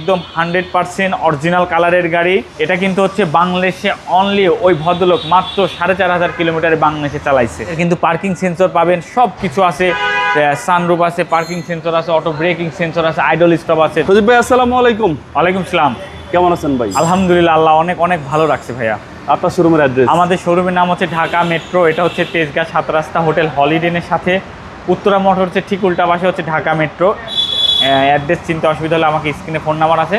একদম hundred percent original কালারের গাড়ি। এটা কিন্তু হচ্ছে বাংলাদেশে অনলি ওই ভদ্রলোক মাত্র সাড়ে চার হাজার কিলোমিটারে বাংলাদেশে চালাইছে। কিন্তু পার্কিং সেন্সর পাবেন সব কিছু আছে সানরুফ আছে পার্কিং সেন্সর আছে অটো ব্রেকিং সেন্সর আছে আইডল স্টপ আছে। সজীব ভাই আসসালামু আলাইকুম। ওয়ালাইকুম সালাম। কেমন আছেন ভাই? আলহামদুলিল্লাহ আল্লাহ অনেক অনেক ভালো রাখছে ভাইয়া। আপনার শোরুমের অ্যাড্রেস আমাদের শোরুমের নাম হচ্ছে ঢাকা মেট্রো এটা হচ্ছে তেজগাঁ সাত রাস্তা হোটেল হলিডেনের সাথে। উত্তরা মোটর হচ্ছে ঠিক উল্টা পাশে হচ্ছে ঢাকা মেট্রো। অ্যাড্রেস চিনতে অসুবিধা হলে আমাকে স্ক্রিনে ফোন নাম্বার আছে।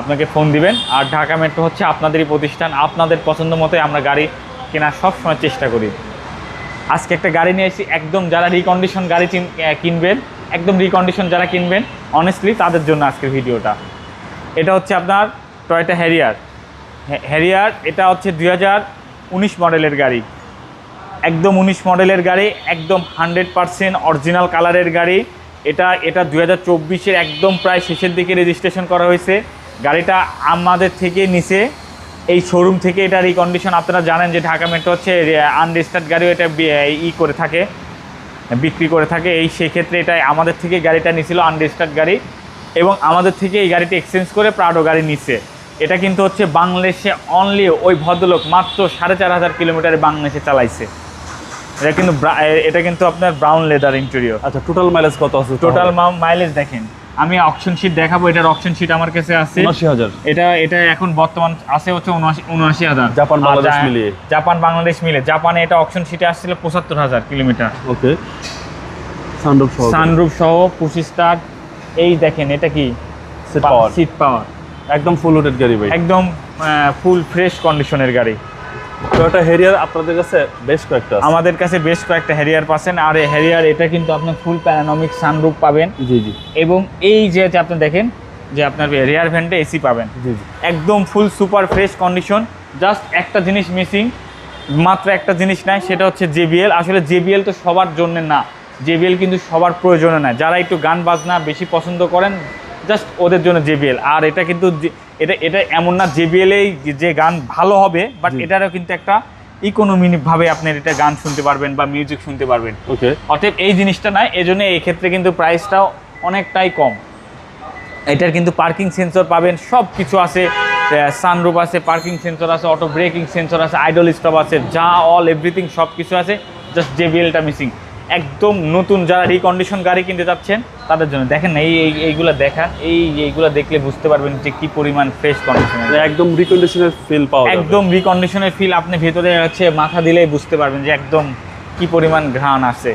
আপনাকে ফোন দিবেন। আর ঢাকা মেট্রো হচ্ছে আপনাদেরই প্রতিষ্ঠান। আপনাদের পছন্দ মতোই আমরা গাড়ি কেনার সব সময় চেষ্টা করি। আজকে একটা গাড়ি নিয়ে এসেছি। একদম যারা রিকন্ডিশন গাড়ি কিনবেন, একদম রিকন্ডিশন যারা কিনবেন অনেস্টলি তাদের জন্য আজকের ভিডিওটা। এটা হচ্ছে আপনার টয়টা হ্যারিয়ার হ্যারিয়ার এটা হচ্ছে দুই হাজার উনিশ মডেলের গাড়ি। একদম উনিশ মডেলের গাড়ি, একদম হান্ড্রেড পারসেন্ট অরিজিনাল কালারের গাড়ি। এটা এটা দুই হাজার একদম প্রায় শেষের দিকে রেজিস্ট্রেশন করা হয়েছে। গাড়িটা আমাদের থেকে নিচে এই শোরুম থেকে এটা রিকন্ডিশন আপনারা জানেন যে ঢাকা মেট্রো হচ্ছে আনরেজিস্টার্ড গাড়িও এটা ই করে থাকে, বিক্রি করে থাকে। এই সেক্ষেত্রে এটা আমাদের থেকে গাড়িটা নিছিল আনরেজিস্টার্ড গাড়ি এবং আমাদের থেকে এই গাড়িটি এক্সচেঞ্জ করে প্রাডো গাড়ি নিছে। এটা কিন্তু হচ্ছে বাংলাদেশে অনলি ওই ভদ্রলোক মাত্র সাড়ে চার হাজার কিলোমিটারে বাংলাদেশে চালাইছে। এটা কিন্তু এটা কিন্তু আপনার ব্রাউন লেদার ইন্টেরিয়র আচ্ছা টোটাল মাইলেজ কত আছে টোটাল মাইলেজ দেখেন আমি অপশন শিট দেখাবো এটার অপশন শিট আমার কাছে আছে। আশি হাজার। এটা এটা এখন বর্তমান আছে হচ্ছে উনআশি উনআশি হাজার। জাপান, বাংলাদেশ মিলিয়ে। জাপান বাংলাদেশ মিলে জাপানে এটা অপশন শিটে আসছিল পঁচাত্তর হাজার কিলোমিটার। ওকে। সানরুফ সহ। সানরুফ সহ পুশি স্টার এই দেখেন এটা কি? Seat power। সিট পাওয়ার একদম ফুল লোডেড গাড়ি ভাই। একদম ফুল ফ্রেশ কন্ডিশনের গাড়ি। টয়োটা হেরিয়ার আপনাদের কাছে বেশ কয়েকটা আমাদের কাছে বেশ কয়েকটা হ্যারিয়ার পাচ্ছেন। আর এই হ্যারিয়ার এটা কিন্তু আপনার ফুল প্যারানমিক সানরুফ পাবেন। জি জি। এবং এই যে যে আপনি দেখেন যে আপনার রেয়ার ভ্যান্টে এসি পাবেন। জি জি। একদম full super fresh condition just একটা জিনিস মিসিং মাত্র একটা জিনিস নাই সেটা হচ্ছে জেবিএল আসলে জেবিএল তো সবার জন্য না। জেবিএল কিন্তু সবার প্রয়োজনে না যারা একটু গান বাজনা বেশি পছন্দ করেন জাস্ট ওদের জন্য জেবিএল আর এটা কিন্তু এটা এটা এমন না জেবিএলেই যে গান ভালো হবে বাট এটারও কিন্তু একটা ইকোনমিকভাবে আপনি এটা গান শুনতে পারবেন বা মিউজিক শুনতে পারবেন। ওকে অতএব এই জিনিসটা নাই এই জন্য এই ক্ষেত্রে কিন্তু প্রাইসটাও অনেকটাই কম। এটার কিন্তু পার্কিং সেন্সর পাবেন সব কিছু আছে সানরুফ আছে পার্কিং সেন্সর আছে অটো ব্রেকিং সেন্সর আছে আইডল স্টপ আছে যা অল এভরিথিং সব কিছু আছে জাস্ট জেবিএলটা মিসিং একদম নতুন যারা রিকন্ডিশন গাড়ি কিনতে যাচ্ছেন তাদের জন্য। দেখেন না এই এই- এইগুলো দেখান এই এইগুলো দেখলে বুঝতে পারবেন যে কি পরিমাণ ফ্রেশ কন্ডিশন একদম রিকন্ডিশনের ফিল পাওয়া একদম রিকন্ডিশনের ফিল আপনি ভেতরে হচ্ছে মাথা দিলেই বুঝতে পারবেন যে একদম কি পরিমাণ ঘ্রাণ আছে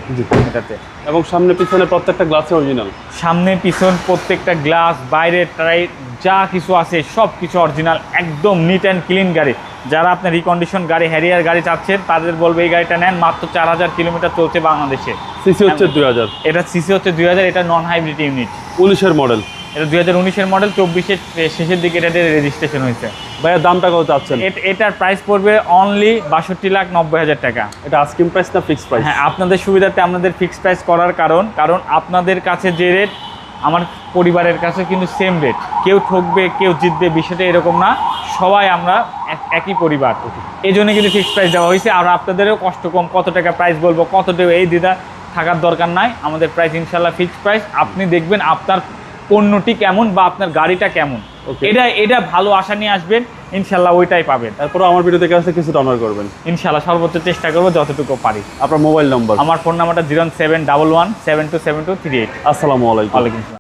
এটাতে। এবং সামনে পিছনে প্রত্যেকটা গ্লাসে অরিজিনাল সামনে পিছন প্রত্যেকটা গ্লাস বাইরে ট্রাই যা কিছু আছে সব কিছু অরিজিনাল একদম নিট অ্যান্ড ক্লিন গাড়ি। যারা আপনার রিকন্ডিশন গাড়ি হ্যারিয়ার গাড়ি চাচ্ছেন তাদের বলব এই গাড়িটা নেন মাত্র চার হাজার কিলোমিটার চলছে বাংলাদেশে। সিসি হচ্ছে দুই হাজার। এটা সিসি হচ্ছে দুই হাজার এটা নন হাইব্রিড ইউনিট উনিশের মডেল এটা দুই হাজার উনিশের মডেল চব্বিশের শেষের দিকে এটা রেজিস্ট্রেশন হয়েছে। ভাইয়া দামটা কত চাচ্ছেন? এট- এটার প্রাইস পড়বে অনলি বাষট্টি লাখ নব্বই হাজার টাকা। এটা আস্কিং প্রাইস না ফিক্স প্রাইস হ্যাঁ আপনাদের সুবিধাতে আপনাদের ফিক্সড প্রাইস করার কারণ কারণ আপনাদের কাছে যে রেট আমার পরিবারের কাছে কিন্তু সেম রেট কেউ ঠকবে, কেউ জিতবে, বিষয়টা এরকম না। সবাই আমরা এক- একই পরিবার। এই জন্য কিন্তু ফিক্সড প্রাইস দেওয়া হয়েছে। আর আপনাদেরও কষ্ট কম। কত টাকা প্রাইস বলব, কত এই দিদা থাকার দরকার নাই। আমাদের প্রাইস ইনশাল্লাহ ফিক্সড প্রাইস আপনি দেখবেন আপনার পণ্যটি কেমন বা আপনার গাড়িটা কেমন. এটা এটা ভালো আশা নিয়ে আসবেন ইনশাল্লাহ ওইটাই পাবেন। তারপরে আমার ভিডিও দেখে আসলে কিছু অনার করবেন। ইনশাল্লাহ সর্বোচ্চ চেষ্টা করব যতটুকু পারি। আপনার মোবাইল নম্বর আমার ফোন নাম্বারটা zero seven double one seven two seven two three eight আসসালামু আলাইকুম। আসসালাম।